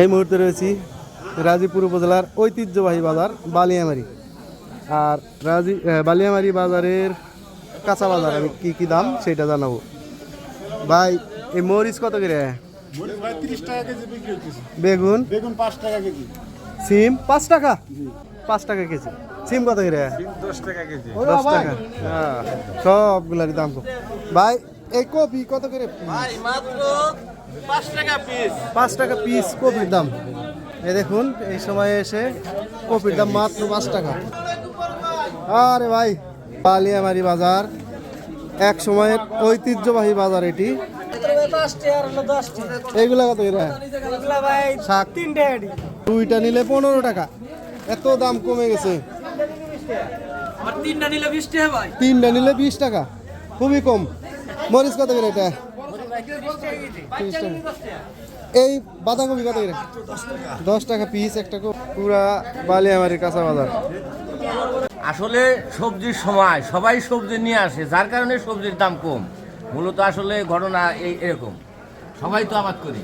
এই মুহূর্তে রয়েছি রাজীপুর উপজেলার ঐতিহ্যবাহী বাজার বালিয়ামারি। আর রাজি বালিয়ামারি বাজারের কাঁচা বাজার আমি কী কী দাম সেটা জানাব। ভাই এই মরিচ কত করে? বেগুন? বেগুন পাঁচ টাকা কেজি। সিম? পাঁচ টাকা? পাঁচ টাকা কেজি। সিম কত করে? দশ টাকা কেজি। দশ টাকা। হ্যাঁ সবগুলারই দাম ভাই এই কপি কত করে? ভাই মাত্র পাঁচ টাকা পিস পাঁচ টাকা পিস কপির দাম। এই দেখুন এই সময়ে এসে কপির দাম মাত্র পাঁচ টাকা। আরে ভাই পালিয়ামারি বাজার এক সময়ের ঐতিহ্যবাহী বাজার এটি। এইগুলা কত করে? শাক। দুইটা নিলে পনেরো টাকা। এত দাম কমে গেছে। তিনটা নিলে বিশ টাকা তিনটা নিলে বিশ টাকা। খুবই কম। মরিচ কত করে এটা? এই বাঁধাকপি কত করে? দশ টাকা পিস একটা পুরা বালিয়ামারি কাঁচা বাজার। আসলে সবজির সময়, সবাই সবজি নিয়ে আসে, যার কারণে সবজির দাম কম। মূলত আসলে ঘটনা এই এরকম। সবাই তো আবাদ করি।